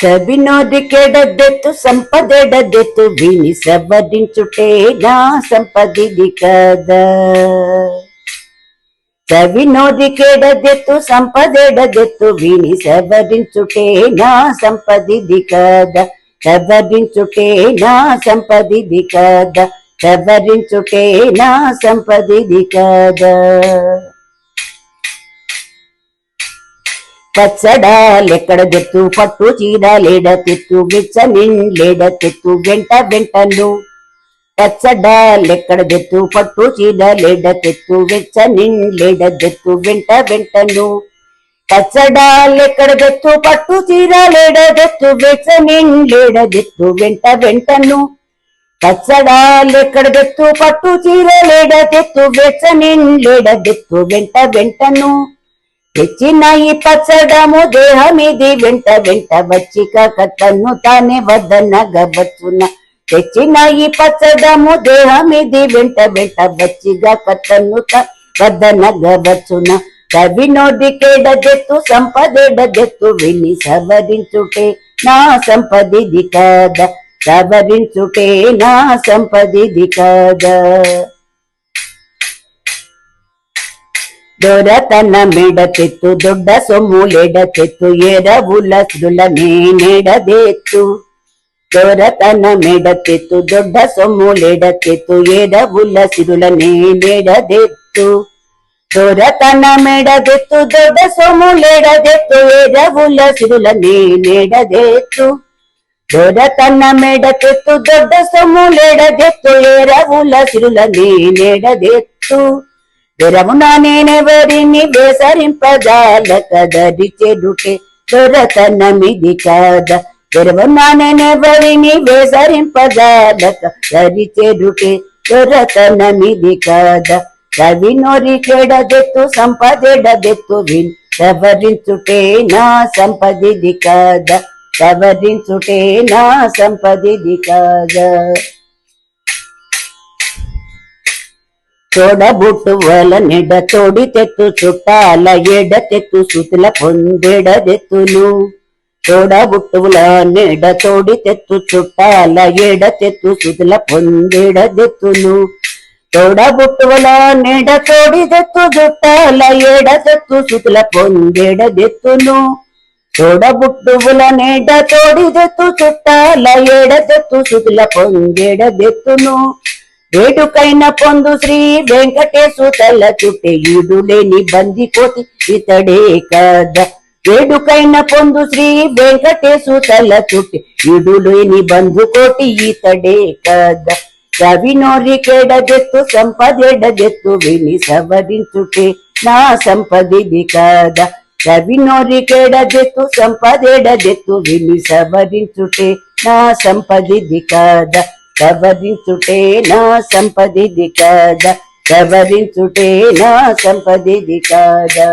సవినోదికెడదెత్తు సంపదెడదెత్తు విని సవరించుటే నా సంపదిది కదా. సవినోదికెడదెత్తు సంపదెడదెత్తు విని సవరించుటే నా సంపదిది కదా. సవరించుటే నా సంపదిది కదా. సవరించుటే నా సంపదిది కదా. పచ్చడాలెక్కడ గెత్తు పట్టు చీరాలేడ తెత్తు విచ్చనిన్ లేడ తెత్తు వెంట వెంటను పచ్చడాలెక్కడ గెత్తు పట్టు చీరాలేడ తెత్తు వెచ్చనిన్ లేడ తెత్తు వెంట వెంటను పచ్చడాలెక్కడ గెత్తు పట్టు చీరాలేడ తెత్తు వెచ్చనిన్ లేడ తెత్తు వెంట వెంటను పచ్చడాలెక్కడ గెత్తు పట్టు చీరలేడ తెత్తు వెచ్చనిన్ లేడ తెత్తు వెంట వెంటను తెచ్చిన ఈ పచ్చడము దేహమిది వెంట వెంట వచ్చిక కట్టను తానే వద్దనగవచ్చున తెచ్చిన ఈ పచ్చడము దేహమిది వెంట వెంట వచ్చిగా కథను వద్దనగవచ్చున కవి నోటికేడదెత్తు సంపదెడెత్తు విని సవరించుటే నా సంపదిది కాదా? సవరించుటే నా సంపదిది కాదా? ದೊರತನ ಮಿಡತೆತ್ತು ದೊಡ್ಡ ಸೊಮ್ಮುಲೆಡತೆತ್ತು ಎರವುಲ ಸುಲ ನೀಡದೆತ್ತು ದೊರತನ ಮಿಡತೆತ್ತು ದೊಡ್ಡ ಸೊಮ್ಮುಲೆಡತೆತ್ತು ಎರವುಲ ಸಿರುಳನೇ ನೀಡದೆತ್ತು ದೊರತನ ಮೆಡದೆತ್ತು ದೊಡ್ಡ ಸೊಮ್ಮುಲೆಡದೆತ್ತು ಎರವುಲ ಸಿರುಳನೇ ನೀಡದೆತ್ತು దొరతన్న మెడకెత్తు దొడ్డ సొమ్ములేడదెత్తు ఎరవుల సిరుల నేడెత్తు తెరమున నేనెవరిని వేసరింపజాల కదరి చెడుటే దొరతనమిది కాద? తెరమున నేనెవరిని వేసరింపజాల కదరి చెడుటే దొరతనమిది కాద? కవి నోరి చెడదెత్తు సంపదెడదెత్తు విన్ సవరించుటే నా సంపదిది కాద? సవరించుటే నా సంపదిది కాద? తోడబుట్టువల నిడ తోడి తెత్తు చుట్టాల ఎడ తెత్తు సుతుల పొందెడదెత్తును తోడబుట్టువుల నిడ తోడి తెత్తు చుట్టాల ఎడ తెత్తు సుతుల పొందెడదెత్తును తోడబుట్టువుల నిడ తోడి తెత్తు చుట్టాల ఎడ తెత్తు సుతుల పొందెడదెత్తును తోడబుట్టువుల నిడ తోడి తెత్తు చుట్టాల ఎడ తెత్తు సుతుల పొందెడదెత్తును వేడుకైన పొందు శ్రీ వెంకటేశు తల చుట్టే ఈడు లేని బంది కోతి ఇతడే కదా. వేడుకైన పొందు శ్రీ వెంకటేశు తల చుట్టి ఈడు లేని బంధు కోటి ఇతడే కదా. రవి నోరి కేడదెత్తు సంపదెడదెత్తు విని సవరించుటే నా సంపదిది కదా. రవి నోరి కేడదెత్తు సంపదెడదెత్తు విని సవరించుటే నా సంపదిది కదా. సవరించుటే నా సంపదిది కాదా? సవరించుటే నా సంపదిది కాదా?